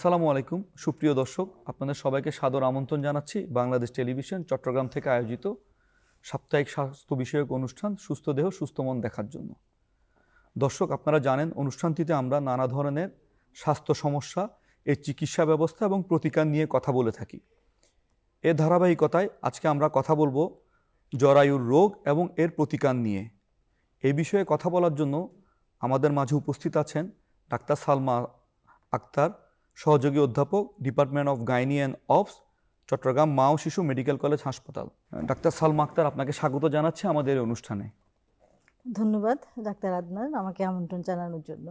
আসসালামু আলাইকুম। সুপ্রিয় দর্শক, আপনাদের সবাইকে সাদর আমন্ত্রণ জানাচ্ছি। বাংলাদেশ টেলিভিশন চট্টগ্রাম থেকে আয়োজিত সাপ্তাহিক স্বাস্থ্য বিষয়ক অনুষ্ঠান সুস্থ দেহ, সুস্থ মন দেখার জন্য। দর্শক, আপনারা জানেন, অনুষ্ঠানটিতে আমরা নানা ধরনের স্বাস্থ্য সমস্যা, এর চিকিৎসা ব্যবস্থা এবং প্রতিকার নিয়ে কথা বলে থাকি। এর ধারাবাহিকতায় আজকে আমরা কথা বলব জরায়ুর রোগ এবং এর প্রতিকার নিয়ে। এই বিষয়ে কথা বলার জন্য আমাদের মাঝে উপস্থিত আছেন ডাক্তার সালমা আক্তার সহযোগী অধ্যাপক department of gynae and obs Chattogram মা ও শিশু মেডিকেল কলেজ হাসপাতাল। ডাক্তার সালমা আক্তার আপনাকে স্বাগত জানাচ্ছি আমাদের অনুষ্ঠানে। ধন্যবাদ ডাক্তার আদনান আমাকে আমন্ত্রণ জানানোর জন্য।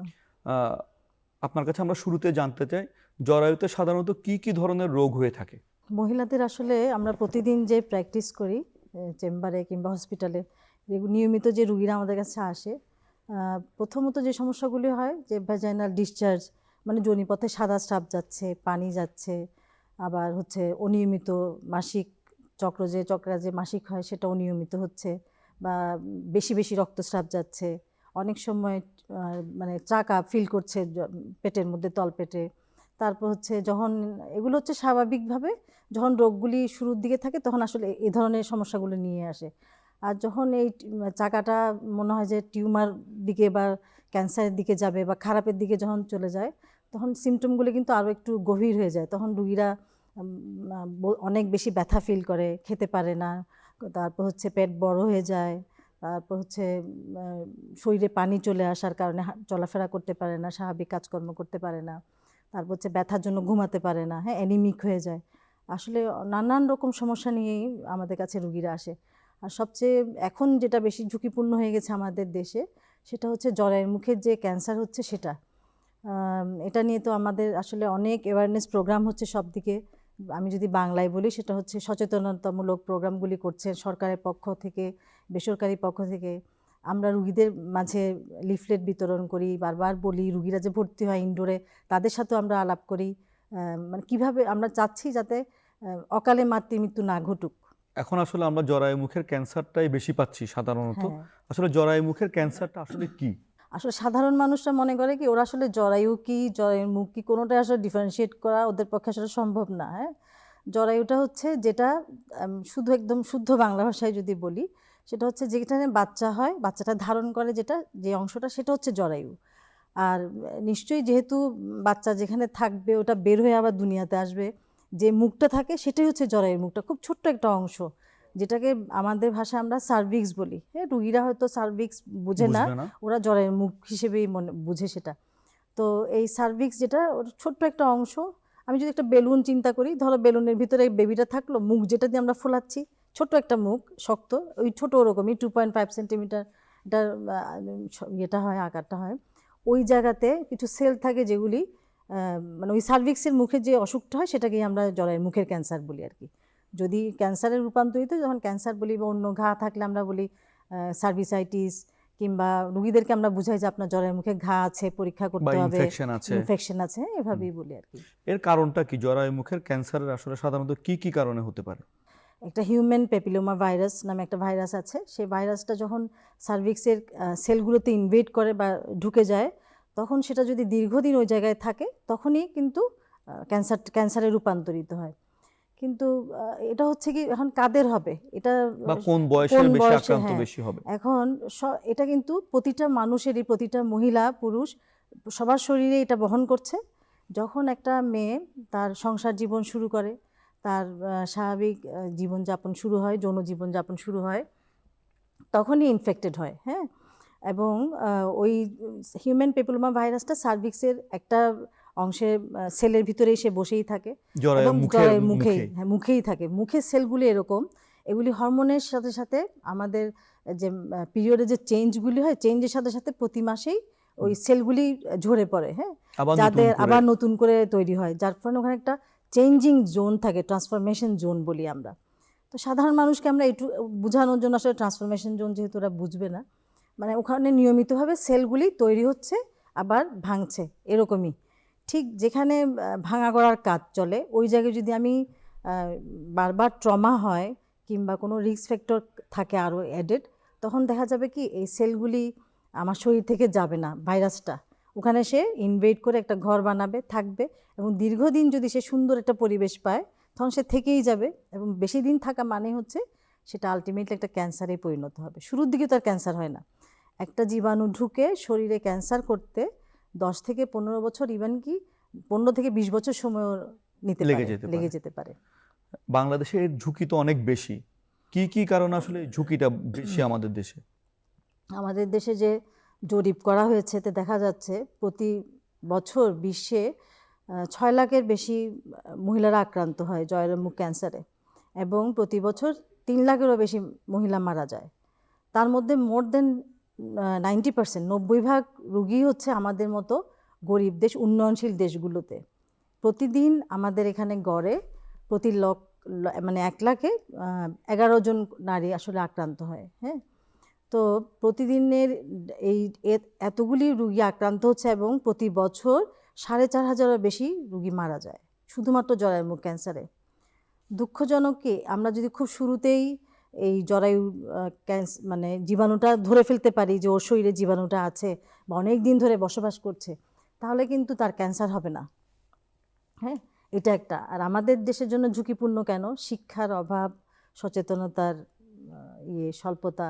আপনার কাছে আমরা শুরুতে জানতে চাই জরায়ুতে সাধারণত কি কি ধরনের রোগ হয়ে থাকে? মহিলাদের আসলে আমরা প্রতিদিন যে প্র্যাকটিস করি চেম্বারে কিংবা হসপিটালে নিয়মিত যে রুগীরা আমাদের কাছে আসে প্রথমত যে সমস্যাগুলি হয় যে ভ্যাজাইনাল ডিসচার্জ মানে জনিপথে সাদা স্রাব যাচ্ছে, পানি যাচ্ছে, আবার হচ্ছে অনিয়মিত মাসিক চক্র যে চক্রা যে মাসিক হয় সেটা অনিয়মিত হচ্ছে বা বেশি বেশি রক্তস্রাব যাচ্ছে। অনেক সময় মানে চাকা ফিল করছে পেটের মধ্যে তলপেটে। তারপর হচ্ছে যখন, এগুলো হচ্ছে স্বাভাবিকভাবে যখন রোগগুলি শুরুর দিকে থাকে তখন আসলে এই ধরনের সমস্যাগুলো নিয়ে আসে। আর যখন এই চাকাটা মনে হয় যে টিউমার দিকে বা ক্যান্সারের দিকে যাবে বা খারাপের দিকে যখন চলে যায় তখন সিমটমগুলো কিন্তু আরও একটু গভীর হয়ে যায়। তখন রুগীরা অনেক বেশি ব্যথা ফিল করে, খেতে পারে না। তারপর হচ্ছে পেট বড় হয়ে যায়। তারপর হচ্ছে শরীরে পানি চলে আসার কারণে চলাফেরা করতে পারে না, স্বাভাবিক কাজকর্ম করতে পারে না। তারপর হচ্ছে ব্যথার জন্য ঘুমাতে পারে না হ্যাঁ অ্যানিমিক হয়ে যায়। আসলে নানান রকম সমস্যা নিয়েই আমাদের কাছে রুগীরা আসে। আর সবচেয়ে এখন যেটা বেশি ঝুঁকিপূর্ণ হয়ে গেছে আমাদের দেশে, সেটা হচ্ছে জরায়ের মুখের যে ক্যান্সার হচ্ছে সেটা। এটা নিয়ে তো আমাদের আসলে অনেক অ্যাওয়ারনেস প্রোগ্রাম হচ্ছে সব দিকে আমি যদি বাংলায় বলি সেটা হচ্ছে সচেতনতামূলক প্রোগ্রামগুলি করছে সরকারের পক্ষ থেকে বেসরকারি পক্ষ থেকে। আমরা রুগীদের মাঝে লিফলেট বিতরণ করি বারবার বলি রুগীরা যে ভর্তি হয় ইনডোরে তাদের সাথেও আমরা আলাপ করি। মানে কীভাবে আমরা চাচ্ছি যাতে অকালে মাতৃমৃত্যু না ঘটুক। এখন আসলে আমরা জরায়ু মুখের ক্যান্সারটাই বেশি পাচ্ছি সাধারণত। হ্যাঁ। আসলে জরায়ু মুখের ক্যান্সারটা আসলে কি? আসলে সাধারণ মানুষরা মনে করে কি, ওরা আসলে জরায়ু কি, জরায়ুর মুখ কি, কোনোটাই আসলে ডিফারেন্সিয়েট করা ওদের পক্ষে আসলে সম্ভব না হ্যাঁ? জরায়ুটা হচ্ছে যেটা শুধু একদম শুদ্ধ বাংলা ভাষায় যদি বলি, সেটা হচ্ছে যেখানে বাচ্চা হয়, বাচ্চাটা ধারণ করে যেটা, যে অংশটা, সেটা হচ্ছে জরায়ু। আর, নিশ্চয়ই যেহেতু বাচ্চা যেখানে থাকবে, ওটা বের হয়ে আবার দুনিয়াতে আসবে, যে মুখটা থাকে সেটাই হচ্ছে জরায়ুর মুখটা, খুব ছোট্ট একটা অংশ। যেটাকে আমাদের ভাষায় আমরা সার্ভিক্স বলি। হ্যাঁ রুগীরা হয়তো সার্ভিক্স বুঝে না ওরা জ্বরের মুখ হিসেবেই মনে বুঝে সেটা। তো এই সার্ভিক্স যেটা ওর ছোট্ট একটা অংশ আমি যদি একটা বেলুন চিন্তা করি ধরো বেলুনের ভিতরে বেবিটা থাকল মুখ যেটা দিয়ে আমরা ফোলাচ্ছি ছোট একটা মুখ শক্ত ওই ছোট ওরকমই two point five centimetre ah, ইয়েটা হয় আকারটা হয় ওই জায়গাতে কিছু সেল থাকে যেগুলি মানে ওই সার্ভিক্সের মুখে যে অসুখটা হয় সেটাকেই আমরা জ্বরের মুখের ক্যান্সার বলি আর কি। যদি ক্যান্সারের রূপান্তরিত যখন ক্যান্সার বলি বা অন্য ঘা থাকলে আমরা বলি সার্ভিসাইটিস কিংবা রুগীদেরকে আমরা বুঝাই যে আপনার জ্বরের মুখে ঘা আছে পরীক্ষা করতে হবে ইনফেকশন আছে। ইনফেকশন আছে এভাবেই বলি আর কি। এর কারণটা কি? জরায়ু মুখের ক্যান্সারের আসলে সাধারণত কি কি কারণে হতে পারে? একটা হিউম্যান পেপিলোমা ভাইরাস নামে একটা ভাইরাস আছে। সেই ভাইরাসটা যখন সার্ভিক্সের সেলগুলোতে ইনভেড করে বা ঢুকে যায় তখন সেটা যদি দীর্ঘদিন ওই জায়গায় থাকে তখনই কিন্তু ক্যান্সার ক্যান্সারে রূপান্তরিত হয়। কিন্তু এটা হচ্ছে কি এখন কাদের হবে? এটা বা কোন বয়সে কোন বেশি আক্রান্ত হ্যাঁ। বেশি হবে? এখন এটা কিন্তু প্রতিটা মানুষেরই প্রতিটা মহিলা পুরুষ সবার শরীরে এটা বহন করছে। যখন একটা মেয়ে তার সংসার জীবন শুরু করে তার স্বাভাবিক জীবনযাপন শুরু হয় যৌন জীবনযাপন শুরু হয় তখনই ইনফেক্টেড হয় হ্যাঁ? এবং ওই হিউম্যান পেপিলোমা ভাইরাসটা সার্ভিক্সের একটা অংশে সেলের ভিতরে এসে বসেই থাকে এবং মুখেই হ্যাঁ মুখেই থাকে। মুখের সেলগুলি এরকম। এগুলি হরমোনের সাথে সাথে আমাদের যে পিরিয়ডে যে চেঞ্জগুলি হয় চেঞ্জের সাথে সাথে প্রতি মাসেই ওই সেলগুলি ঝরে পড়ে হ্যাঁ। যাদের আবার নতুন করে তৈরি হয় যার ফলে ওখানে একটা চেঞ্জিং জোন থাকে ট্রান্সফরমেশন জোন বলি আমরা। তো সাধারণ মানুষকে আমরা একটু বোঝানোর জন্য আসলে ট্রান্সফরমেশন জোন যেহেতু ওরা বুঝবে না মানে ওখানে নিয়মিতভাবে সেলগুলি তৈরি হচ্ছে আবার ভাঙছে এরকমই। ঠিক যেখানে ভাঙা গড়ার কাজ চলে, ওই জায়গায় যদি আমি বারবার ট্রমা হয় কিংবা কোনো রিস্ক ফ্যাক্টর থাকে আরও অ্যাডেড তখন দেখা যাবে কি এই সেলগুলি আমার শরীর থেকে যাবে না ভাইরাসটা ওখানে সে ইনভেট করে একটা ঘর বানাবে, থাকবে এবং দীর্ঘদিন যদি সে সুন্দর একটা পরিবেশ পায়, তখন সে থেকেই যাবে এবং বেশি দিন থাকা মানে হচ্ছে সেটা আলটিমেটলি একটা ক্যান্সারে পরিণত হবে। শুরুর দিকে তো আর ক্যান্সার হয় না। একটা জীবাণু ঢুকে শরীরে ক্যান্সার করতে দশ থেকে পনেরো বছর ইভেন কি পনেরো থেকে বিশ বছর সময় নিতে লেগে যেতে লেগে যেতে পারে। বাংলাদেশে এর ঝুঁকি তো অনেক বেশি। কি কি কারণ আসলে ঝুঁকিটা বেশি আমাদের দেশে? আমাদের দেশে যে জরিপ করা হয়েছে তে দেখা যাচ্ছে প্রতি বছর বিশ্বে ছয় লাখের বেশি মহিলারা আক্রান্ত হয় জয়রমুখ ক্যান্সারে এবং প্রতি বছর তিন লাখেরও বেশি মহিলা মারা যায়। তার মধ্যে মোর দেন নাইনটি পার্সেন্ট নব্বই ভাগ রুগী হচ্ছে আমাদের মতো গরিব দেশ, উন্নয়নশীল দেশগুলোতে। প্রতিদিন আমাদের এখানে গড়ে প্রতি লক মানে এক লাখে এগারো জন নারী আসলে আক্রান্ত হয় হ্যাঁ? তো প্রতিদিনের এই এতগুলি রুগী আক্রান্ত হচ্ছে এবং প্রতি বছর সাড়ে চার হাজারের বেশি রুগী মারা যায়, শুধুমাত্র জরায়ুমুখ ক্যান্সারে। দুঃখজনক কি? আমরা যদি খুব শুরুতেই এই জরায়ু ক্যান্স মানে জীবাণুটা ধরে ফেলতে পারি যে ওর শরীরে জীবাণুটা আছে বা অনেক দিন ধরে বসবাস করছে, তাহলে কিন্তু তার ক্যান্সার হবে না। হ্যাঁ এটা একটা। আর আমাদের দেশের জন্য ঝুঁকিপূর্ণ কেন? শিক্ষার অভাব, সচেতনতার ইয়ে স্বল্পতা,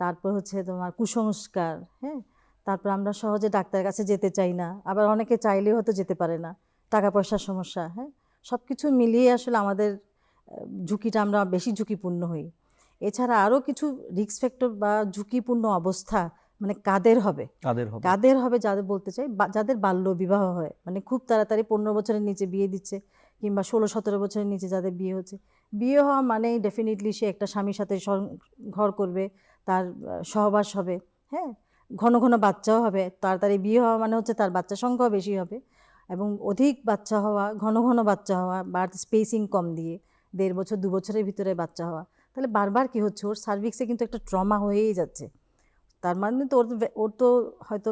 তারপর হচ্ছে তোমার কুসংস্কার হ্যাঁ তারপর আমরা সহজে ডাক্তারের কাছে যেতে চাই না, আবার অনেকে চাইলেও হয়তো যেতে পারে না টাকা পয়সার সমস্যা হ্যাঁ সব কিছু মিলিয়ে আসলে আমাদের ঝুঁকিটা আমরা বেশি ঝুঁকিপূর্ণ হই। এছাড়া আরও কিছু রিস্ক ফ্যাক্টর বা ঝুঁকিপূর্ণ অবস্থা মানে কাদের হবে? তাদের হবে? কাদের হবে যাদের বলতে চাই? যাদের বাল্য বিবাহ হয় মানে খুব তাড়াতাড়ি পনেরো বছরের নিচে বিয়ে দিচ্ছে কিংবা ষোলো সতেরো বছরের নিচে যাদের বিয়ে হচ্ছে। বিয়ে হওয়া মানেই ডেফিনেটলি সে একটা স্বামীর সাথে ঘর করবে তার সহবাস হবে হ্যাঁ? ঘন ঘন বাচ্চাও হবে তাড়াতাড়ি বিয়ে হওয়া মানে হচ্ছে তার বাচ্চা সংখ্যাও বেশি হবে এবং অধিক বাচ্চা হওয়া ঘন ঘন বাচ্চা হওয়া বার্থ স্পেসিং কম দিয়ে দেড় বছর দু বছরের ভিতরে বাচ্চা হওয়া। তাহলে বারবার কি হচ্ছে? ওর সার্ভিক্সে কিন্তু একটা ট্রমা হয়েই যাচ্ছে। তার মানে তো ওর ওর তো হয়তো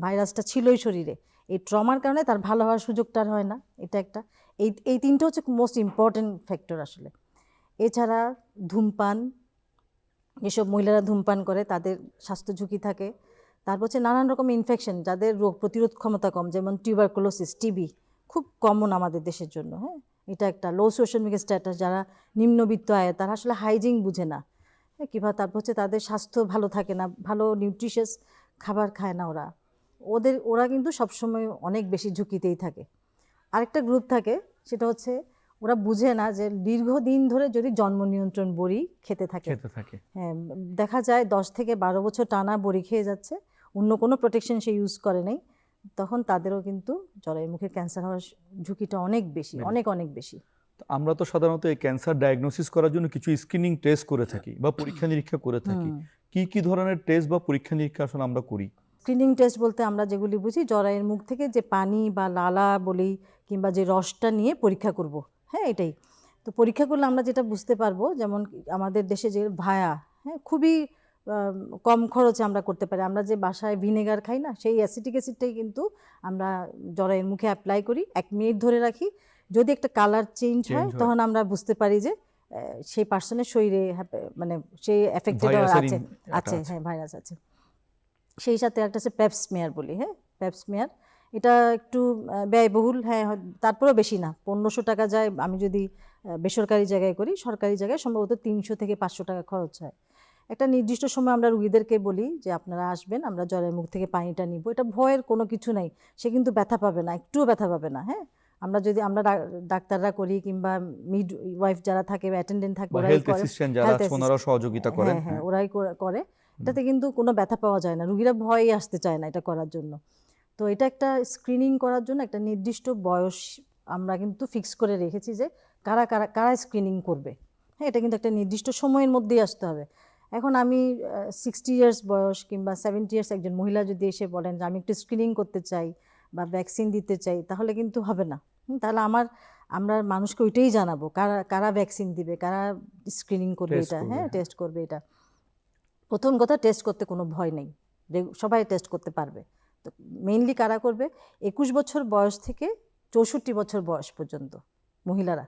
ভাইরাসটা ছিলই শরীরে। এই ট্রমার কারণে তার ভালো হওয়ার সুযোগটা আর হয় না। এটা একটা। এই এই তিনটা হচ্ছে মোস্ট ইম্পর্টেন্ট ফ্যাক্টর আসলে। এছাড়া ধূমপান যেসব মহিলারা ধূমপান করে, তাদের স্বাস্থ্য ঝুঁকি থাকে। তারপর হচ্ছে নানান রকম ইনফেকশন যাদের রোগ প্রতিরোধ ক্ষমতা কম, যেমন টিউবারকুলোসিস টিবি খুব কমন আমাদের দেশের জন্য হ্যাঁ? এটা একটা লো সোশ্যাল মিডিয়া স্ট্যাটাস যারা নিম্নবিত্ত আয় তারা আসলে হাইজিন বুঝে না। হ্যাঁ কিংবা তারপর হচ্ছে তাদের স্বাস্থ্য ভালো থাকে না ভালো নিউট্রিশিয়াস খাবার খায় না ওরা। ওদের ওরা কিন্তু সবসময় অনেক বেশি ঝুঁকিতেই থাকে। আরেকটা গ্রুপ থাকে সেটা হচ্ছে ওরা বুঝে না যে দীর্ঘদিন ধরে যদি জন্ম নিয়ন্ত্রণ বড়ি খেতে থাকে। খেতে থাকে। হ্যাঁ দেখা যায় দশ থেকে বারো বছর টানা বড়ি খেয়ে যাচ্ছে অন্য কোনো প্রোটেকশন সে ইউজ করে নেই। তখন তাদেরও কিন্তু জরায়ু মুখে ক্যান্সার হওয়ার ঝুঁকিটা অনেক বেশি। অনেক অনেক বেশি। তো আমরা তো সাধারণত এই ক্যান্সার ডায়াগনোসিস করার জন্য কিছু স্ক্রিনিং টেস্ট করে থাকি বা পরীক্ষা নিরীক্ষা করে থাকি। কি কি ধরনের টেস্ট বা পরীক্ষা নিরীক্ষা আসলে আমরা করি? স্ক্রিনিং টেস্ট বলতে আমরা যেগুলি বুঝি জরায়ের মুখ থেকে যে পানি বা লালা বলি কিংবা যে রসটা নিয়ে পরীক্ষা করব। হ্যাঁ এটাই। তো পরীক্ষা করলে আমরা যেটা বুঝতে পারব যেমন আমাদের দেশে যে ভায়া হ্যাঁ খুবই কম খরচে আমরা করতে পারি। আমরা যে বাসায় ভিনেগার খাই না সেই অ্যাসিটিক অ্যাসিডটাই কিন্তু আমরা জরায়ের মুখে অ্যাপ্লাই করি। এক মিনিট ধরে রাখি। যদি একটা কালার চেঞ্জ হয়। তখন আমরা বুঝতে পারি যে সেই পার্সনের শরীরে মানে সেই এফেক্টেড আছে আছে। হ্যাঁ ভাইরাস আছে। সেই সাথে একটা আছে পেপসমেয়ার বলি হ্যাঁ পেপসমেয়ার এটা একটু ব্যয়বহুল হ্যাঁ তারপরেও বেশি না। পনেরোশো টাকা যায়। আমি যদি বেসরকারি জায়গায় করি সরকারি জায়গায় সম্ভবত তিনশো থেকে পাঁচশো টাকা খরচ হয়। একটা নির্দিষ্ট সময় আমরা রুগীদেরকে বলি যে আপনারা আসবেন আমরা জলের মুখ থেকে পানিটা নিব। এটা ভয়ের কোনো কিছু নেই। সে কিন্তু ব্যথা পাবে না একটুও ব্যথা পাবে না হ্যাঁ? আমরা যদি আমরা ডাক্তাররা করি কিংবা মিড ওয়াইফ যারা থাকে অ্যাটেন্ডেন্ট থাকে ওরাই করে যারা সহযোগিতা করেন। হ্যাঁ হ্যাঁ ওরাই করে- করে। এটাতে কিন্তু কোনো ব্যথা পাওয়া যায় না রুগীরা ভয়ই আসতে চায় না এটা করার জন্য। তো এটা একটা স্ক্রিনিং করার জন্য একটা নির্দিষ্ট বয়স আমরা কিন্তু ফিক্স করে রেখেছি যে কারা কারা কারা স্ক্রিনিং করবে হ্যাঁ? এটা কিন্তু একটা নির্দিষ্ট সময়ের মধ্যেই আসতে হবে। এখন আমি সিক্সটি ইয়ার্স বয়স কিংবা সেভেন্টি ইয়ার্স একজন মহিলা যদি এসে বলেন যে আমি একটু স্ক্রিনিং করতে চাই বা ভ্যাকসিন দিতে চাই তাহলে কিন্তু হবে না। হুম, তাহলে আমার আমরা মানুষকে ওইটাই জানাব কারা কারা ভ্যাকসিন দিবে কারা স্ক্রিনিং করবে এটা হ্যাঁ হ্যাঁ। টেস্ট করবে এটা। প্রথম কথা টেস্ট করতে কোনো ভয় নেই। সবাই টেস্ট করতে পারবে। তো মেইনলি কারা করবে? একুশ বছর বয়স থেকে চৌষট্টি বছর বয়স পর্যন্ত মহিলারা।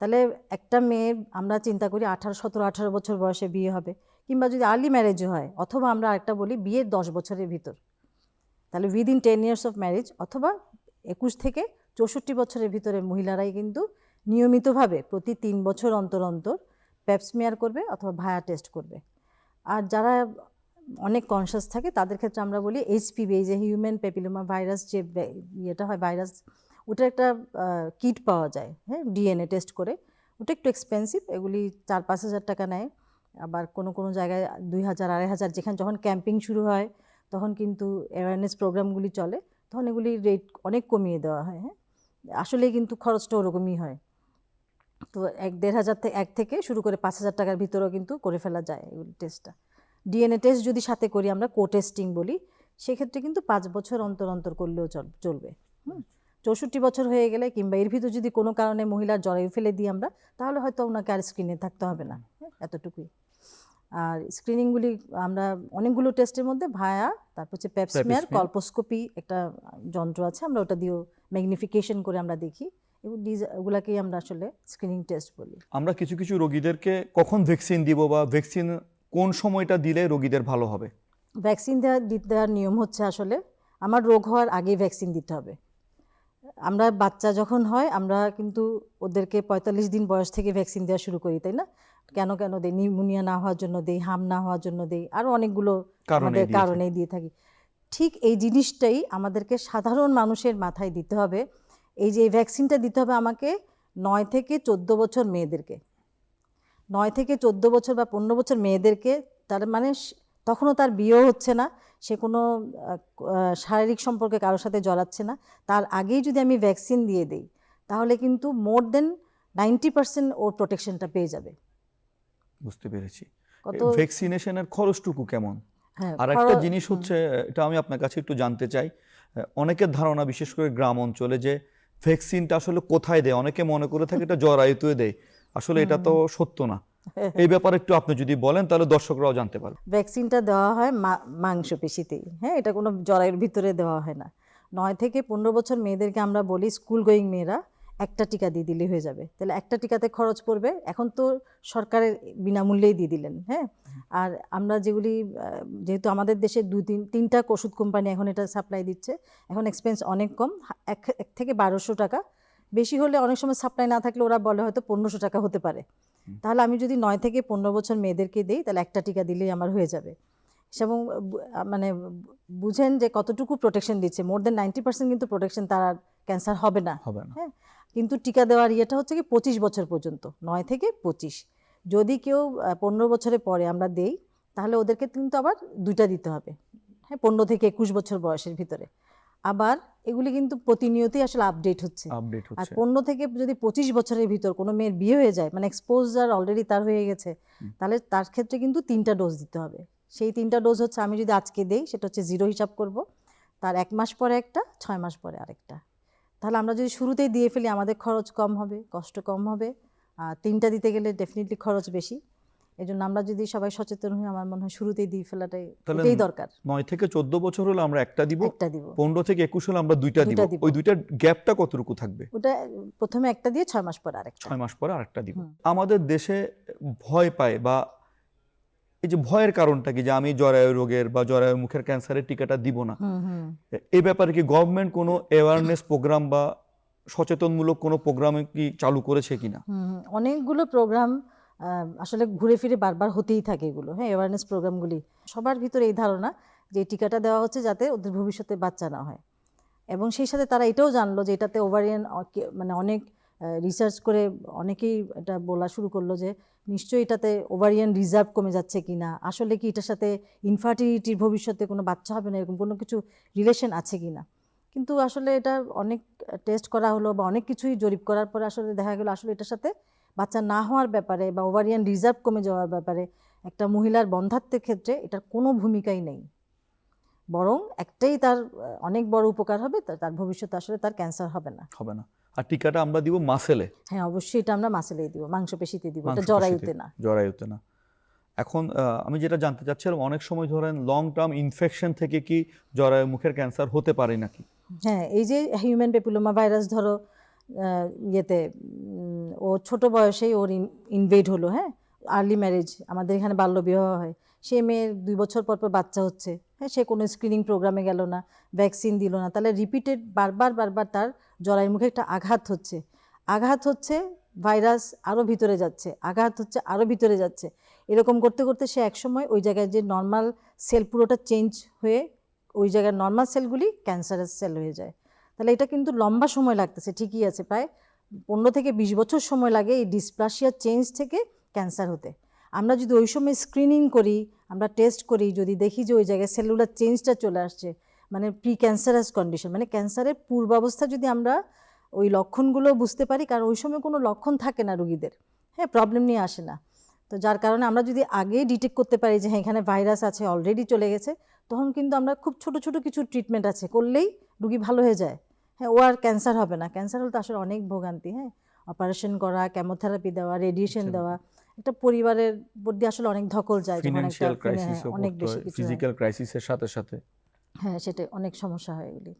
তাহলে একটা মেয়ের আমরা চিন্তা করি আঠারো সতেরো আঠারো বছর বয়সে বিয়ে হবে। কিংবা যদি আর্লি ম্যারেজও হয়, অথবা আমরা আরেকটা বলি বিয়ের দশ বছরের ভিতর, তাহলে within ten years of marriage অথবা একুশ থেকে চৌষট্টি বছরের ভিতরে মহিলারাই কিন্তু নিয়মিতভাবে প্রতি তিন বছর অন্তর অন্তর প্যাপসমিয়ার করবে অথবা ভায়া টেস্ট করবে। আর যারা অনেক কনসিয়াস থাকে, তাদের ক্ষেত্রে আমরা বলি এইচপিভি এই যে হিউম্যান পেপিলোমা ভাইরাস যে ইয়েটা হয় ভাইরাস ওটার একটা কিট পাওয়া যায় হ্যাঁ ডিএনএ টেস্ট করে। ওটা একটু এক্সপেন্সিভ এগুলি চার পাঁচ হাজার টাকা নেয়। আবার কোনো কোনো জায়গায় দুই হাজার আড়াই হাজার যেখানে যখন ক্যাম্পিং শুরু হয় তখন কিন্তু অ্যাওয়ারনেস প্রোগ্রামগুলি চলে তখন এগুলি রেট অনেক কমিয়ে দেওয়া হয় হ্যাঁ? আসলে কিন্তু খরচটা ওরকমই হয়। তো এক দেড় হাজার থেকে এক থেকে শুরু করে পাঁচ হাজার টাকার ভিতরেও কিন্তু করে ফেলা যায় এগুলি টেস্টটা ডিএনএ টেস্ট যদি সাথে করি আমরা কো টেস্টিং বলি সেক্ষেত্রে কিন্তু পাঁচ বছর অন্তর অন্তর করলেও চল- চলবে হুম? চৌষট্টি বছর হয়ে গেলে কিংবা এর ভিতর যদি কোনো কারণে মহিলার জরায়ু ফেলে দিই আমরা তাহলে হয়তো ওনাকে আর স্ক্রিনে থাকতে হবে না হ্যাঁ, এতটুকুই। আর স্ক্রিনিংগুলি আমরা অনেকগুলো টেস্টের মধ্যে ভায়া তারপর হচ্ছে পেপসমিয়ার Pap কল্পোস্কোপি একটা যন্ত্র আছে আমরা ওটা দিয়েও ম্যাগনিফিকেশন করে আমরা দেখি। এগুলো ডিজ- ওগুলাকেই আমরা আসলে স্ক্রিনিং টেস্ট বলি। আমরা কিছু কিছু রোগীদেরকে কখন ভ্যাকসিন দিব বা ভ্যাকসিন কোন সময়টা দিলে রোগীদের ভালো হবে? ভ্যাকসিন দেওয়ার দেওয়ার নিয়ম হচ্ছে আসলে আমার রোগ হওয়ার আগেই ভ্যাকসিন দিতে হবে। আমরা বাচ্চা যখন হয় আমরা কিন্তু ওদেরকে পঁয়তাল্লিশ দিন বয়স থেকে ভ্যাকসিন দেওয়া শুরু করি তাই না? কেন কেন দেই নিউমোনিয়া না হওয়ার জন্য দেই হাম না হওয়ার জন্য দেই আরও অনেকগুলো কারণে আমাদের দিয়ে থাকি। কারণেই দিয়ে থাকি। ঠিক এই জিনিসটাই আমাদেরকে সাধারণ মানুষের মাথায় দিতে হবে। এই যে এই ভ্যাকসিনটা দিতে হবে আমাকে নয় থেকে চোদ্দ বছর মেয়েদেরকে। নয় থেকে চোদ্দ বছর বা পনেরো বছর মেয়েদেরকে তার মানে তখনও তার বিয়েও হচ্ছে না সে কোনো শারীরিক সম্পর্কে কারোর সাথে জড়াচ্ছে না। তার আগেই যদি আমি ভ্যাকসিন দিয়ে দিই তাহলে কিন্তু মোর দেন নাইনটি পার্সেন্ট ওর প্রোটেকশনটা পেয়ে যাবে। বুঝতে পেরেছি। ভ্যাকসিনেশনের খরচটুকু কেমন? হ্যাঁ আর একটা জিনিস হচ্ছে এটা আমি আপনার কাছে একটু জানতে চাই। অনেকের ধারণা বিশেষ করে গ্রাম অঞ্চলে যে ভ্যাকসিনটা আসলে কোথায় দেয়? অনেকে মনে করে থাকে এটা জরায়ুতে দেয়। আসলে এটা তো সত্য না। এই ব্যাপারে একটু আপনি যদি বলেন তাহলে দর্শকরাও জানতে পারবে। ভ্যাকসিনটা দেওয়া হয় মাংসপেশিতেই। হ্যাঁ এটা কোনো জরায়ুর ভিতরে দেওয়া হয় না। নয় থেকে পনেরো বছর মেয়েদেরকে আমরা বলি স্কুল গোয়িং মেয়েরা। একটা টিকা দিয়ে দিলে হয়ে যাবে। তাহলে একটা টিকাতে খরচ পড়বে। এখন তো সরকারের বিনামূল্যেই দিয়ে দিলেন হ্যাঁ? আর আমরা যেগুলি যেহেতু আমাদের দেশে দু তিন তিনটা ওষুধ কোম্পানি এখন এটা সাপ্লাই দিচ্ছে এখন এক্সপেন্স অনেক কম এক এক থেকে বারোশো টাকা। বেশি হলে অনেক সময় সাপ্লাই না থাকলে ওরা বলে হয়তো পনেরোশো টাকা হতে পারে। তাহলে আমি যদি নয় থেকে পনেরো বছর মেয়েদেরকে দিই তাহলে একটা টিকা দিলেই আমার হয়ে যাবে। এবং মানে বুঝেন যে কতটুকু প্রোটেকশন দিচ্ছে। মোর দেন নাইনটি পার্সেন্ট কিন্তু প্রোটেকশন তার ক্যান্সার হবে না। হবে না। হ্যাঁ? কিন্তু টিকা দেওয়ার ইয়েটা হচ্ছে কি পঁচিশ বছর পর্যন্ত নয় থেকে পঁচিশ। যদি কেউ পনেরো বছরের পরে আমরা দেই তাহলে ওদেরকে কিন্তু আবার দুইটা দিতে হবে। হ্যাঁ পনেরো থেকে একুশ বছর বয়সের ভিতরে। আবার এগুলি কিন্তু প্রতিনিয়তই আসলে আপডেট হচ্ছে। আর পনেরো থেকে যদি পঁচিশ বছরের ভিতর কোনো মেয়ের বিয়ে হয়ে যায় মানে এক্সপোজার অলরেডি তার হয়ে গেছে তাহলে তার ক্ষেত্রে কিন্তু তিনটা ডোজ দিতে হবে। সেই তিনটা ডোজ হচ্ছে আমি যদি আজকে দেই সেটা হচ্ছে জিরো হিসাব করব। তার এক মাস পরে একটা ছয় মাস পরে আরেকটা। তাহলে আমরা যদি শুরুতেই দিয়ে ফেলি আমাদের খরচ কম হবে কষ্ট কম হবে আর তিনটা দিতে গেলে ডেফিনেটলি খরচ বেশি। এই জন্য আমরা যদি সবাই সচেতন হই আমার মনে হয় শুরুতেই দিয়ে ফেলাটাই এটাই দরকার। নয় থেকে চোদ্দ বছর হলে আমরা একটা দিব একটা দিব। পনেরো থেকে একুশ হলে আমরা দুইটা দিব। ওই দুইটার গ্যাপটা কতটুকু থাকবে? ওটা প্রথমে একটা দিয়ে ছয় মাস পরে আরেকটা। ছয় মাস পরে আরেকটা দিব। আমাদের দেশে ভয় পায় বা এই যে ভয়ের কারণটা কি? যে আমি জরায়ু রোগের বা জরায়ু মুখের ক্যান্সারের টিকাটা দিব না। এই ব্যাপারে কি গভর্নমেন্ট কোনো অ্যাওয়ারনেস প্রোগ্রাম বা সচেতনমূলক কোনো প্রোগ্রাম কি চালু করেছে কিনা। অনেকগুলো প্রোগ্রাম আসলে ঘুরে ফিরে বারবার হতেই থাকে এগুলো। হ্যাঁ অ্যাওয়ারনেস প্রোগ্রামগুলি সবার ভিতরে এই ধারণা যে টিকাটা দেওয়া হচ্ছে যাতে ওদের ভবিষ্যতে বাচ্চা না হয়। এবং সেই সাথে তারা এটাও জানলো যে এটাতে ওভারিয়ান মানে অনেক রিসার্চ করে অনেকেই এটা বলা শুরু করল যে, নিশ্চয়ই এটাতে ওভারিয়ান রিজার্ভ কমে যাচ্ছে কি না আসলে কি এটার সাথে ইনফার্টিলিটির ভবিষ্যতে কোনো বাচ্চা হবে না? এরকম কোনো কিছু রিলেশন আছে কি না কিন্তু আসলে এটা অনেক টেস্ট করা হলো বা অনেক কিছুই জরিপ করার পরে আসলে দেখা গেলো আসলে এটার সাথে বাচ্চা না হওয়ার ব্যাপারে বা ওভারিয়ান রিজার্ভ কমে যাওয়ার ব্যাপারে একটা মহিলার বন্ধাত্বের ক্ষেত্রে এটার কোনো ভূমিকাই নেই। বরং একটাই তার অনেক বড় উপকার হবে, তার ভবিষ্যতে আসলে তার ক্যান্সার হবে না। হবে না। আর টিকাটা আমরা দিব মাসেলে। হ্যাঁ অবশ্যই এটা আমরা মাসেলে দিব মাংসপেশিতে দিব এটা জরায়ুতে না। জরায়ুতে না। এখন আমি যেটা জানতে চাচ্ছিলাম অনেক সময় ধরেন লং টার্ম ইনফেকশন থেকে কি জরায়ু মুখের ক্যান্সার হতে পারে নাকি? হ্যাঁ এই যে হিউম্যান পেপিলোমা ভাইরাস ধরো ইয়েতে ও ছোট বয়সেই ওর ইনভেড হলো হ্যাঁ? আর্লি ম্যারেজ আমাদের এখানে বাল্যবিবাহ হয়। সে মেয়ের দুই বছর পর পর বাচ্চা হচ্ছে। হ্যাঁ সে কোনো স্ক্রিনিং প্রোগ্রামে গেল না ভ্যাকসিন দিল না। তাহলে রিপিটেড বারবার বারবার তার জরায়ের মুখে একটা আঘাত হচ্ছে। আঘাত হচ্ছে ভাইরাস আরও ভিতরে যাচ্ছে, আঘাত হচ্ছে আরও ভিতরে যাচ্ছে। এরকম করতে করতে সে একসময় ওই জায়গায় যে নর্মাল সেল পুরোটা চেঞ্জ হয়ে ওই জায়গার নর্মাল সেলগুলি ক্যান্সারাস সেল হয়ে যায়। তাহলে এটা কিন্তু লম্বা সময় লাগতেছে, ঠিকই আছে, প্রায় পনেরো থেকে বিশ বছর সময় লাগে এই ডিসপ্লাসিয়া চেঞ্জ থেকে ক্যান্সার হতে। আমরা যদি ওই সময় স্ক্রিনিং করি আমরা টেস্ট করি যদি দেখি যে ওই জায়গায় সেলুলার চেঞ্জটা চলে আসছে মানে প্রি ক্যান্সারাস কন্ডিশন মানে ক্যান্সারের পূর্বাবস্থা যদি আমরা ওই লক্ষণগুলো বুঝতে পারি কারণ ওই সময় কোনো লক্ষণ থাকে না রুগীদের হ্যাঁ প্রবলেম নিয়ে আসে না তো যার কারণে আমরা যদি আগেই ডিটেক্ট করতে পারি যে হ্যাঁ এখানে ভাইরাস আছে অলরেডি চলে গেছে তখন কিন্তু আমরা খুব ছোট ছোট কিছু ট্রিটমেন্ট আছে করলেই রুগী ভালো হয়ে যায় হ্যাঁ ও আর ক্যান্সার হবে না ক্যান্সার হলে তো আসলে অনেক ভোগান্তি হ্যাঁ অপারেশন করা কেমোথেরাপি দেওয়া রেডিয়েশন। দেওয়া একটা পরিবারের মধ্যে আসলে অনেক ধকল যায় যখন একটা ফিনান্সিয়াল হ্যাঁ, অনেক বেশি। ফিজিক্যাল ক্রাইসিসের সাথে সাথে। হ্যাঁ সেটা অনেক সমস্যা হয় এগুলি।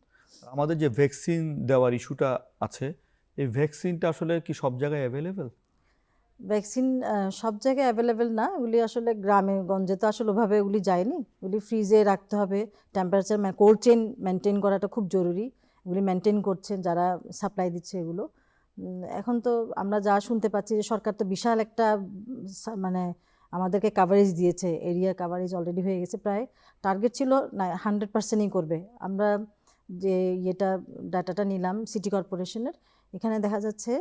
আমাদের যে ভ্যাকসিন দেওয়ার ইস্যুটা আছে এই ভ্যাকসিনটা আসলে কি সব জায়গায় অ্যাভেলেবেল ভ্যাকসিন সব জায়গায় অ্যাভেলেবেল না এগুলি আসলে গ্রামে গঞ্জে তো আসলে ওভাবে এগুলি যায়নি। এগুলি ফ্রিজে রাখতে হবে টেম্পারেচার কোল্ড চেন মেনটেন করাটা খুব জরুরি। এগুলি মেনটেন করছেন যারা সাপ্লাই দিচ্ছে এগুলো। এখন তো আমরা যা শুনতে পাচ্ছি যে সরকার তো বিশাল একটা মানে আমাদেরকে কাভারেজ দিয়েছে এরিয়া কাভারেজ অলরেডি হয়ে গেছে প্রায়। টার্গেট ছিল না হান্ড্রেড পার্সেন্টই করবে। আমরা যে ইয়েটা ডাটাটা নিলাম সিটি কর্পোরেশনের এখানে দেখা যাচ্ছে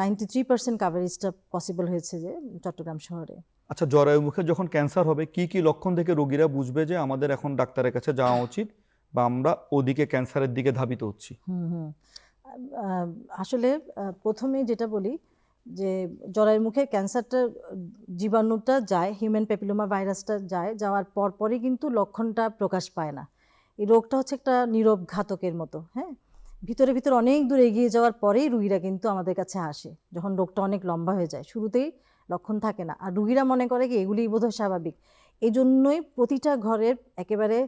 নাইনটি থ্রি পার্সেন্ট কাভারেজটা পসিবল হয়েছে যে চট্টগ্রাম শহরে। আচ্ছা জরায়ু মুখে যখন ক্যান্সার হবে কি কি লক্ষণ থেকে রোগীরা বুঝবে যে আমাদের এখন ডাক্তারের কাছে যাওয়া উচিত বা আমরা ওদিকে ক্যান্সারের দিকে ধাবিত হচ্ছি? হুম হুম। আসলে প্রথমে যেটা বলি যে জরায়ুর মুখে ক্যান্সারটা, জীবাণুটা যায়, হিউম্যান প্যাপিলোমা ভাইরাসটা যায়, যাওয়ার পর পরই কিন্তু লক্ষণটা প্রকাশ পায় না। এই রোগটা হচ্ছে একটা নীরব ঘাতকের মতো হ্যাঁ? ভিতরে ভিতরে অনেক দূর এগিয়ে যাওয়ার পরেই রুগীরা কিন্তু আমাদের কাছে আসে, যখন রোগটা অনেক লম্বা হয়ে যায়। শুরুতেই লক্ষণ থাকে না। আর রুগীরা মনে করে কি, এগুলিই বোধহয় স্বাভাবিক। এই জন্যই প্রতিটা ঘরের একেবারে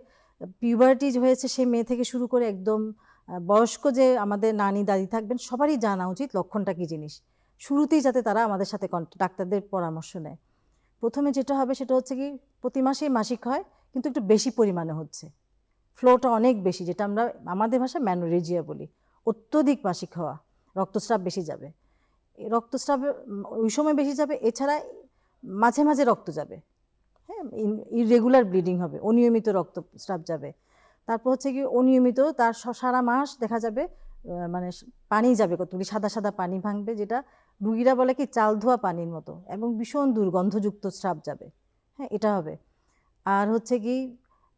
পিউবার্টি হয়েছে, সে মেয়ে থেকে শুরু করে একদম বয়স্ক যে আমাদের নানি, দাদি থাকবেন, সবারই জানা উচিত লক্ষণটা কী জিনিস। শুরুতেই যাতে তারা আমাদের সাথে ডাক্তারদের পরামর্শ নেয়। প্রথমে যেটা হবে সেটা হচ্ছে কি, প্রতি মাসেই মাসিক হয়, কিন্তু একটু বেশি পরিমাণে হচ্ছে। ফ্লোটা অনেক বেশি, যেটা আমরা আমাদের ভাষায় ম্যানোরেজিয়া বলি। অত্যধিক মাসিক হওয়া, রক্তস্রাব বেশি যাবে। রক্তস্রাব ওই সময় বেশি যাবে, এছাড়া মাঝে মাঝে রক্ত যাবে। হ্যাঁ ইরেগুলার ব্লিডিং হবে, অনিয়মিত রক্তস্রাব যাবে। তারপর হচ্ছে কি অনিয়মিত তার সারা মাস দেখা যাবে মানে পানি যাবে কতগুলি, সাদা সাদা পানি ভাঙবে যেটা রুগীরা বলে কি চাল ধোয়া পানির মতো এবং ভীষণ দুর্গন্ধযুক্ত স্রাব যাবে। হ্যাঁ এটা হবে। আর হচ্ছে কি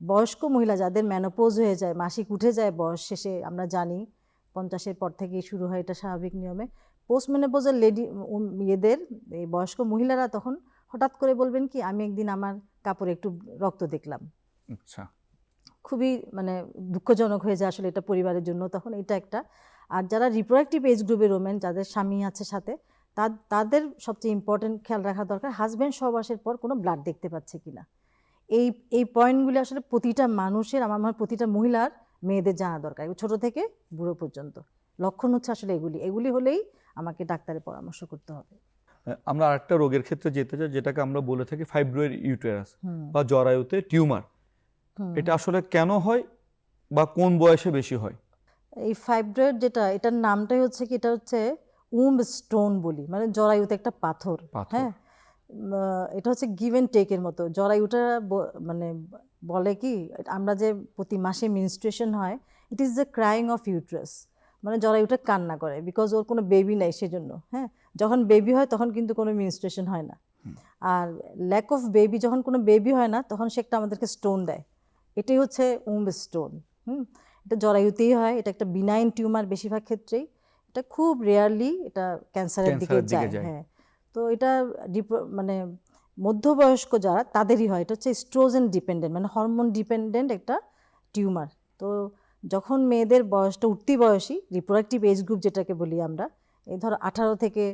বয়স্ক মহিলা যাদের ম্যানোপোজ হয়ে যায়, মাসিক উঠে যায়, বয়স শেষে আমরা জানি, পঞ্চাশের পর থেকেই শুরু হয় এটা স্বাভাবিক নিয়মে পোস্ট মেনোপোজাল লেডি ইয়েদের, এই বয়স্ক মহিলারা তখন হঠাৎ করে বলবেন কি, আমি একদিন আমার কাপড়ে একটু রক্ত দেখলাম। আচ্ছা। খুবই মানে দুঃখজনক হয়ে যায় আসলে এটা পরিবারের জন্য। তখন এটা একটা। আর যারা রিপ্রোডাক্টিভ এজ গ্রুপের ওমেন যাদের স্বামী আছে সাথে তাদের সবচেয়ে ইম্পর্টেন্ট খেয়াল রাখা দরকার হাজব্যান্ড সহবাসের পর কোনো ব্লাড দেখতে পাচ্ছে কিনা। এই এই পয়েন্টগুলি আসলে প্রতিটা মানুষের আমার মনে প্রতিটা মহিলার মেয়েদের জানা দরকার। ছোট থেকে বুড়ো পর্যন্ত। লক্ষণ হচ্ছে আসলে এগুলি। এগুলি হলেই আমাকে ডাক্তারের পরামর্শ করতে হবে। আমরা আরেকটা রোগের ক্ষেত্রে যেতে চাই যেটাকে আমরা বলে থাকি ফাইব্রয়েড ইউটেরাস বা জরায়ুতে টিউমার। এটা আসলে কেন হয় বা কোন বয়সে বেশি হয়? এই ফাইব্রয়েড যেটা এটার নামটাই হচ্ছে কি এটা হচ্ছে উম স্টোন বলি মানে জরায়ুতে একটা পাথর। হ্যাঁ? এটা হচ্ছে গিভ অ্যান্ড টেকের মতো। জরায়ুটা মানে বলে কি আমরা যে প্রতি মাসে মিনস্ট্রেশন হয় it is the crying of uterus মানে জরায়ুটা কান্না করে বিকজ ওর কোনো বেবি নাই সেজন্য হ্যাঁ? যখন বেবি হয় তখন কিন্তু কোনো মিনস্ট্রেশন হয় না। আর ল্যাক অফ বেবি যখন কোনো বেবি হয় না তখন সে একটা আমাদেরকে স্টোন দেয়। এটাই হচ্ছে উম স্টোন হুম? এটা জরায়ুতেই হয় এটা একটা বিনাইন টিউমার বেশিরভাগ ক্ষেত্রেই। এটা খুব রেয়ারলি এটা ক্যান্সারের দিকে যায় যায়। হ্যাঁ। তো এটা মানে মধ্যবয়স্ক যারা তাদেরই হয়। এটা হচ্ছে স্ট্রোজেন ডিপেন্ডেন্ট মানে হরমোন ডিপেন্ডেন্ট একটা টিউমার তো যখন মেয়েদের বয়সটা উঠতি বয়সী রিপ্রোডাক্টিভ এজ গ্রুপ যেটাকে বলি আমরা এই ধরো আঠারো থেকে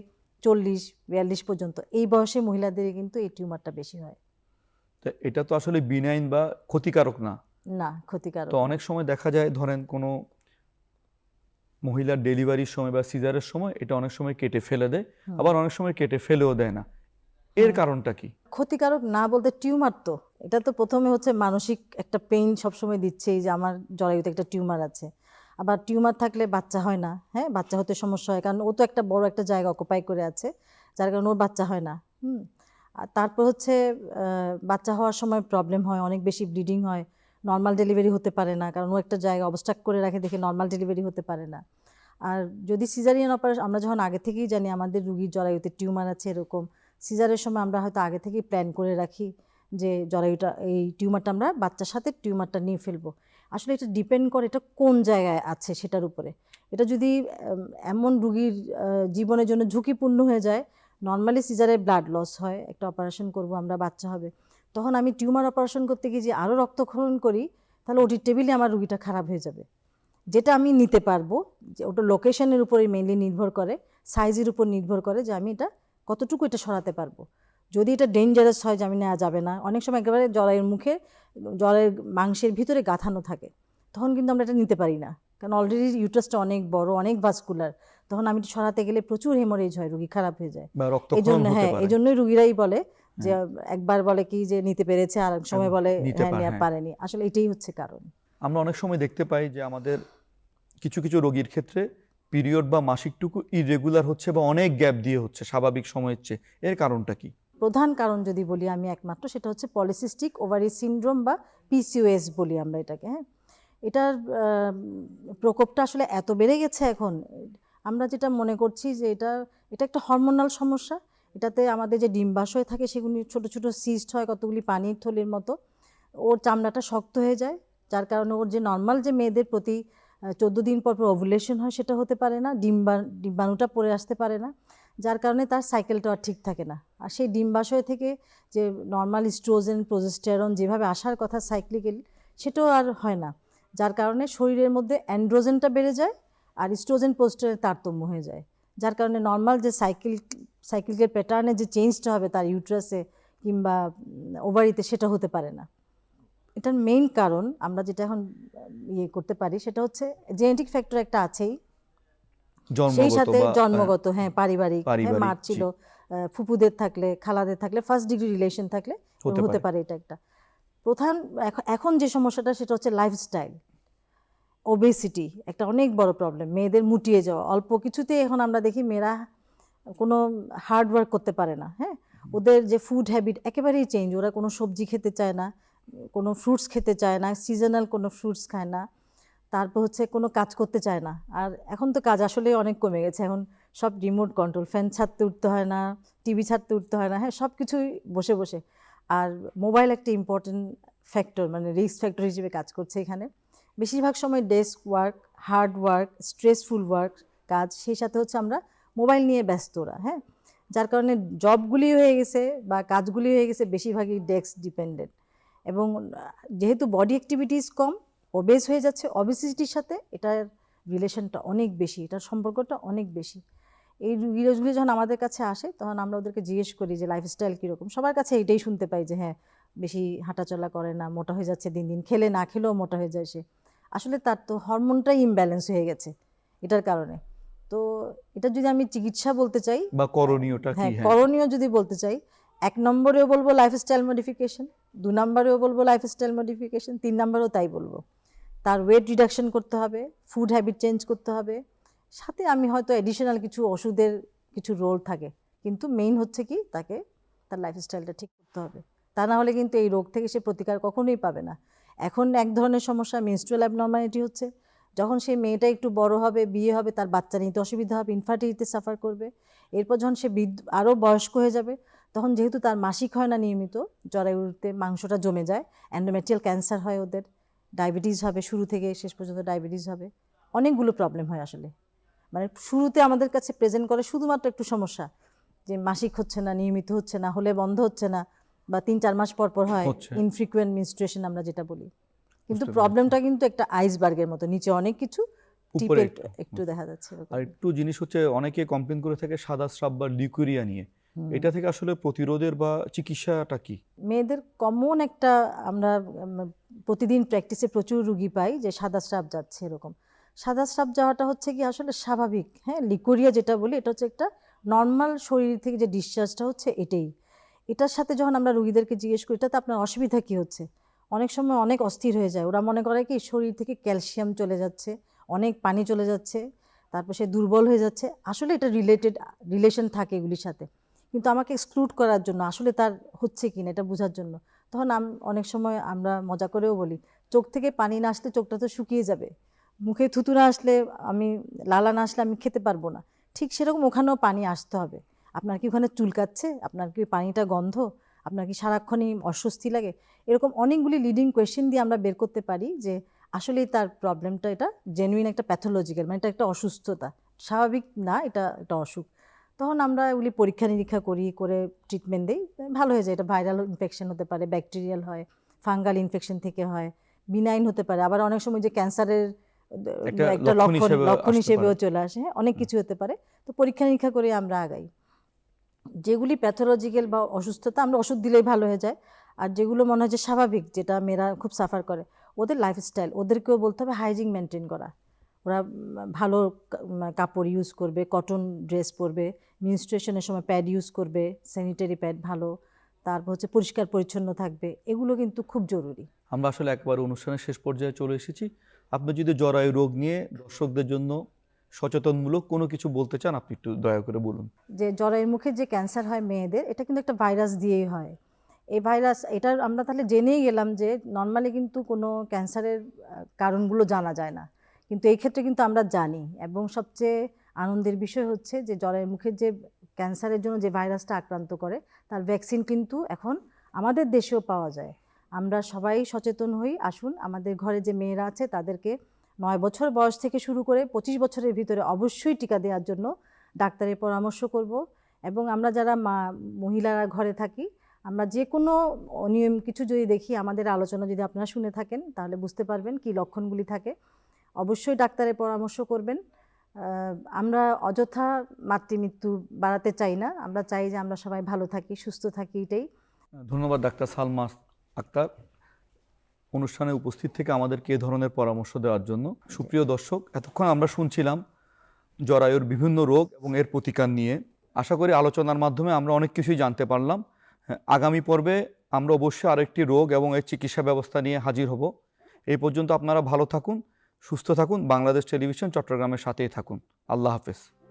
চল্লিশ বিয়াল্লিশ পর্যন্ত এই বয়সে মহিলাদের কিন্তু এই টিউমারটা বেশি হয়। তো এটা তো আসলে বিনাইন বা ক্ষতিকারক না। না ক্ষতিকারক তো অনেক সময় দেখা যায় ধরেন কোনো মহিলার ডেলিভারির সময় বা সিজারের সময় এটা অনেক সময় কেটে ফেলে দেয় আবার অনেক সময় কেটে ফেলেও দেয় না। এর কারণটা কি? ক্ষতিকারক না বলতে টিউমার তো। এটা তো প্রথমে হচ্ছে মানসিক একটা পেইন সবসময় দিচ্ছে যে আমার জরায়ুতে একটা টিউমার আছে। আবার টিউমার থাকলে বাচ্চা হয় না হ্যাঁ? বাচ্চা হতে সমস্যা হয় কারণ ও তো একটা বড় একটা জায়গা অকুপাই করে আছে যার কারণে ওর বাচ্চা হয় না হুম? তারপর হচ্ছে বাচ্চা হওয়ার সময় প্রবলেম হয়, অনেক বেশি ব্লিডিং হয়। নর্মাল ডেলিভারি হতে পারে না, কারণ ও একটা জায়গা অবস্ট্রাক্ট করে রাখে, দেখে নর্মাল ডেলিভারি হতে পারে না। আর যদি সিজারিয়ান অপারেশন আমরা যখন আগে থেকেই জানি আমাদের রুগীর জরায়ুতে টিউমার আছে এরকম সিজারের সময় আমরা হয়তো আগে থেকেই প্ল্যান করে রাখি যে জরায়ুটা, এই টিউমারটা আমরা বাচ্চার সাথে টিউমারটা নিয়ে ফেলব। আসলে এটা ডিপেন্ড করে এটা কোন জায়গায় আছে সেটার উপরে। এটা যদি এমন রুগীর জীবনের জন্য ঝুঁকিপূর্ণ হয়ে যায় নর্মালি সিজারে ব্লাড লস হয়, একটা অপারেশন করব, আমরা বাচ্চা হবে। তখন আমি টিউমার অপারেশন করতে গিয়ে যে আরও রক্তক্ষরণ করি, তাহলে ওটির টেবিলে আমার রুগীটা খারাপ হয়ে যাবে। যেটা আমি নিতে পারব, যে ওটা লোকেশনের উপরেই মেনলি নির্ভর করে সাইজের উপর নির্ভর করে যে আমি এটা কতটুকু এটা সরাতে পারব। যদি এটা ডেঞ্জারাস হয় যে আমি নেওয়া যাবে না, অনেক সময় একেবারে জরায়ের মুখে জলের মাংসের ভিতরে গাঁথানো থাকে, তখন কিন্তু আমরা এটা নিতে পারি না। কারণ অলরেডি ইউটাসটা অনেক বড়, অনেক ভাস্কুলার তখন আমি সরাতে গেলে প্রচুর হেমোরেজ হয় রুগী খারাপ হয়ে যায়। বা এই জন্য হ্যাঁ এই জন্যই রুগীরাই বলে যে একবার বলে কি যে নিতে পেরেছে? আর সময় বলে হ্যাঁ হ্যাঁ। পারেনি। আসলে এটাই হচ্ছে কারণ। আমরা অনেক সময় দেখতে পাই যে আমাদের কিছু কিছু রোগীর ক্ষেত্রে পিরিয়ড বা মাসিকটুকু ইরেগুলার হচ্ছে বা অনেক গ্যাপ দিয়ে হচ্ছে স্বাভাবিক সময়ের চেয়ে। এর কারণটা কি? প্রধান কারণ যদি বলি আমি একমাত্র সেটা হচ্ছে পলিসিস্টিক ওভারি সিনড্রোম বা পিসিওএস বলি আমরা এটাকে হ্যাঁ। এটার প্রকোপটা আসলে এত বেড়ে গেছে এখন আমরা যেটা মনে করছি যে এটা এটা একটা হরমোনাল সমস্যা। এটাতে আমাদের যে ডিম্বাশয় থাকে সেগুলি ছোট ছোট সিস্ট হয় কতগুলি পানির থলির মতো। ওর চামড়াটা শক্ত হয়ে যায়, যার কারণে ওর যে নর্মাল যে মেয়েদের প্রতি চোদ্দ দিন পর পর ওভুলেশন হয় সেটা হতে পারে না, ডিম্বা, ডিম্বাণুটা পরে আসতে পারে না, যার কারণে তার সাইকেলটা আর ঠিক থাকে না। আর সেই ডিম্বাশয় থেকে যে নর্মাল স্ট্রোজেন প্রোজেস্টেরন যেভাবে আসার কথা সাইক্লিক্যালি সেটাও আর হয় না। যার কারণে শরীরের মধ্যে অ্যান্ড্রোজেনটা বেড়ে যায় আর স্ট্রোজেন পোস্টারের তারতম্য হয়ে যায় যার কারণে নর্মাল যে সাইকেল সাইকেলের প্যাটার্নে যে চেঞ্জটা হবে তার ইউট্রাসে কিংবা ওভারিতে সেটা হতে পারে না। এটার মেইন কারণ আমরা যেটা এখন ইয়ে করতে পারি সেটা হচ্ছে জেনেটিক ফ্যাক্টর একটা আছেই। সেই সাথে জন্মগত হ্যাঁ পারিবারিক হ্যাঁ, মার ছিল ফুপুদের থাকলে খালাদের থাকলে ফার্স্ট ডিগ্রি রিলেশন থাকলে হতে পারে। পারে এটা একটা। প্রধান এখন- এখন যে সমস্যাটা সেটা হচ্ছে লাইফস্টাইল ওবেসিটি একটা অনেক বড় প্রবলেম মেয়েদের মুটিয়ে যাওয়া। অল্প কিছুতেই এখন আমরা দেখি মেয়েরা কোনো হার্ড ওয়ার্ক করতে পারে না হ্যাঁ? ওদের যে ফুড হ্যাবিট একেবারেই চেঞ্জ ওরা কোনো সবজি খেতে চায় না, কোনো ফ্রুটস খেতে চায় না সিজনাল কোনো ফ্রুটস খায় না, তারপর হচ্ছে কোনো কাজ করতে চায় না। আর এখন তো কাজ আসলে অনেক কমে গেছে, এখন সব রিমোট কন্ট্রোল ফ্যান ছাড়তে উঠতে হয় না টিভি ছাড়তে উঠতে হয় না হ্যাঁ সব কিছুই বসে বসে। আর মোবাইল একটা ইম্পর্টেন্ট ফ্যাক্টর মানে রিস্ক ফ্যাক্টর হিসেবে কাজ করছে এখানে। বেশিরভাগ সময় desk work hard work stressful work কাজ, সেই সাথে হচ্ছে আমরা মোবাইল নিয়ে ব্যস্ত ওরা হ্যাঁ? যার কারণে জবগুলি হয়ে গেছে বা কাজগুলি হয়ে গেছে বেশিরভাগই ডেস্ক ডিপেন্ডেন্ট এবং যেহেতু বডি অ্যাক্টিভিটিস কম ওবেস হয়ে যাচ্ছে অবেসিটির সাথে এটার রিলেশনটা অনেক বেশি, এটার সম্পর্কটা অনেক বেশি। এই রুগীগুলি যখন আমাদের কাছে আসে তখন আমরা ওদেরকে জিজ্ঞেস করি যে লাইফস্টাইল কীরকম? সবার কাছে এটাই শুনতে পাই যে হ্যাঁ বেশি হাঁটাচলা করে না, মোটা হয়ে যাচ্ছে, দিন দিন খেলে না খেলেও মোটা হয়ে যায় সে। আসলে তার তো হরমোনটাই ইমব্যালেন্স হয়ে গেছে এটার কারণে। তো এটা যদি আমি চিকিৎসা বলতে চাই বা করণীয়টা হ্যাঁ হ্যাঁ। করণীয় যদি বলতে চাই এক নম্বরেও বলব লাইফস্টাইল মডিফিকেশন দু নম্বরেও বলব লাইফস্টাইল মডিফিকেশন তিন নম্বরেও তাই বলব। তার ওয়েট রিডাকশন করতে হবে ফুড হ্যাবিট চেঞ্জ করতে হবে সাথে আমি হয়তো এডিশনাল কিছু ওষুধের কিছু রোল থাকে কিন্তু মেইন হচ্ছে কি তাকে তার লাইফস্টাইলটা ঠিক করতে হবে। তা না হলে কিন্তু এই রোগ থেকে সে প্রতিকার কখনোই পাবে না। এখন এক ধরনের সমস্যা মেনস্ট্রুয়াল অ্যাবনর্মালিটি হচ্ছে। যখন সেই মেয়েটা একটু বড় হবে, বিয়ে হবে, তার বাচ্চা নিতে অসুবিধা হবে ইনফার্টিলিটি সাফার করবে। এরপর যখন সে বৃদ্ধ, আরও বয়স্ক হয়ে যাবে, তখন যেহেতু তার মাসিক হয় না নিয়মিত জরায়ুতে মাংসটা জমে যায় অ্যান্ডোমেট্রিয়াল ক্যান্সার হয় ওদের ডায়াবেটিস হবে, শুরু থেকে শেষ পর্যন্ত ডায়াবেটিস হবে, অনেকগুলো প্রবলেম হয় আসলে। মানে শুরুতে আমাদের কাছে প্রেজেন্ট করে শুধুমাত্র একটু সমস্যা, যে মাসিক হচ্ছে না, নিয়মিত হচ্ছে না, হলে বন্ধ হচ্ছে না বা তিন চার মাস পর পর হয় ইনফ্রিকুয়েন্ট মিনস্ট্রেশন আমরা যেটা বলি। কিন্তু প্রবলেমটা কিন্তু একটা আইসবার্গের মতো। নিচে অনেক কিছু টিপে একটু। দেখা যাচ্ছে আর একটু জিনিস হচ্ছে অনেকে কমপ্লেন করে থাকে সাদা স্রাব বা লিকুরিয়া নিয়ে। এটা থেকে আসলে প্রতিরোধের বা চিকিৎসাটা কি? মেয়েদের কমন একটা আমরা প্রতিদিন প্র্যাকটিসে প্রচুর রুগী পাই যে সাদা স্রাব যাচ্ছে এরকম। সাদা স্রাব যাওয়াটা হচ্ছে কি আসলে স্বাভাবিক। হ্যাঁ লিকুরিয়া যেটা বলি এটা হচ্ছে একটা নর্মাল শরীর থেকে যে ডিসচার্জটা হচ্ছে এটাই। এটার সাথে যখন আমরা রুগীদেরকে জিজ্ঞেস করি, এটাতে আপনার অসুবিধা কী হচ্ছে? অনেক সময় অনেক অস্থির হয়ে যায়। ওরা মনে করে কি, শরীর থেকে ক্যালসিয়াম চলে যাচ্ছে, অনেক পানি চলে যাচ্ছে, তারপর সে দুর্বল হয়ে যাচ্ছে। আসলে এটা রিলেটেড, রিলেশন থাকে এগুলির সাথে। কিন্তু আমাকে এক্সক্লুড করার জন্য, আসলে তার হচ্ছে কি না, এটা বোঝার জন্য। তখন আম, অনেক সময় আমরা মজা করেও বলি, চোখ থেকে পানি না আসলে চোখটা তো শুকিয়ে যাবে। মুখে থুতু না আসলে আমি, লালা না আসলে আমি খেতে পারব না। ঠিক সেরকম ওখানেও পানি আসতে হবে। আপনার কি ওখানে চুলকাচ্ছে? আপনার কি পানিটা গন্ধ? আপনার কি সারাক্ষণই অস্বস্তি লাগে? এরকম অনেকগুলি লিডিং কোয়েশ্চেন দিয়ে আমরা বের করতে পারি যে আসলেই তার প্রবলেমটা এটা জেনুইন একটা প্যাথোলজিক্যাল মানে এটা একটা অসুস্থতা। স্বাভাবিক না এটা একটা অসুখ। তখন আমরা এগুলি পরীক্ষা নিরীক্ষা করি করে ট্রিটমেন্ট দিই। ভালো হয়ে যায়। এটা ভাইরাল ইনফেকশন হতে পারে ব্যাকটেরিয়াল হয় ফাঙ্গাল ইনফেকশন থেকে হয় বিনাইন হতে পারে। আবার অনেক সময় যে ক্যান্সারের একটা লক্ষণ লক্ষণ হিসেবেও। চলে আসে। হ্যাঁ অনেক কিছু হতে পারে। তো পরীক্ষা নিরীক্ষা করে আমরা আগাই। যেগুলি প্যাথোলজিক্যাল বা অসুস্থতা, আমরা ওষুধ দিলেই ভালো হয়ে যায়। আর যেগুলো মনে হয় যে স্বাভাবিক, যেটা মেয়েরা খুব সাফার করে, ওদের লাইফস্টাইল ওদেরকেও বলতে হবে হাইজিন মেনটেন করা। ওরা ভালো কাপড় ইউজ করবে কটন ড্রেস পরবে মিনস্ট্রেশনের সময় প্যাড ইউজ করবে স্যানিটারি প্যাড ভালো, তারপর হচ্ছে পরিষ্কার পরিচ্ছন্ন থাকবে, এগুলো কিন্তু খুব জরুরি। আমরা আসলে একবার অনুষ্ঠানের শেষ পর্যায়ে চলে এসেছি। আপনি যদি জরায়ু রোগ নিয়ে দর্শকদের জন্য সচেতনমূলক কোনো কিছু বলতে চান, আপনি একটু দয়া করে বলুন। যে জ্বরের মুখে যে ক্যান্সার হয় মেয়েদের, এটা কিন্তু একটা ভাইরাস দিয়েই হয়। এই ভাইরাস, এটার আমরা তাহলে জেনেই গেলাম যে নর্মালি কিন্তু কোনো ক্যান্সারের কারণগুলো জানা যায় না। কিন্তু এই ক্ষেত্রে কিন্তু আমরা জানি এবং সবচেয়ে আনন্দের বিষয় হচ্ছে যে জ্বরের মুখের যে ক্যান্সারের জন্য যে ভাইরাসটা আক্রান্ত করে, তার ভ্যাকসিন কিন্তু এখন আমাদের দেশেও পাওয়া যায়। আমরা সবাই সচেতন হই, আসুন আমাদের ঘরে যে মেয়েরা আছে তাদেরকে নয় বছর বয়স থেকে শুরু করে পঁচিশ বছরের ভিতরে অবশ্যই টিকা দেওয়ার জন্য ডাক্তারের পরামর্শ করব। এবং আমরা যারা মা, মহিলারা ঘরে থাকি, আমরা যে কোনো অনিয়ম কিছু যদি দেখি, আমাদের আলোচনা যদি আপনারা শুনে থাকেন, তাহলে বুঝতে পারবেন কি লক্ষণগুলি থাকে। অবশ্যই ডাক্তারের পরামর্শ করবেন। আমরা অযথা মাতৃমৃত্যু বাড়াতে চাই না। আমরা চাই যে আমরা সবাই ভালো থাকি, সুস্থ থাকি, এটাই। ধন্যবাদ, ডাক্তার সালমা আক্তার। অনুষ্ঠানে উপস্থিত থেকে আমাদেরকে এ ধরনের পরামর্শ দেওয়ার জন্য। সুপ্রিয় দর্শক এতক্ষণ আমরা শুনছিলাম জরায়ুর বিভিন্ন রোগ এবং এর প্রতিকার নিয়ে। আশা করি আলোচনার মাধ্যমে আমরা অনেক কিছুই জানতে পারলাম। হ্যাঁ, আগামী পর্বে আমরা অবশ্যই আরেকটি রোগ এবং এর চিকিৎসা ব্যবস্থা নিয়ে হাজির হব। এই পর্যন্ত আপনারা ভালো থাকুন সুস্থ থাকুন। বাংলাদেশ টেলিভিশন চট্টগ্রামের সাথেই থাকুন। আল্লাহ হাফেজ।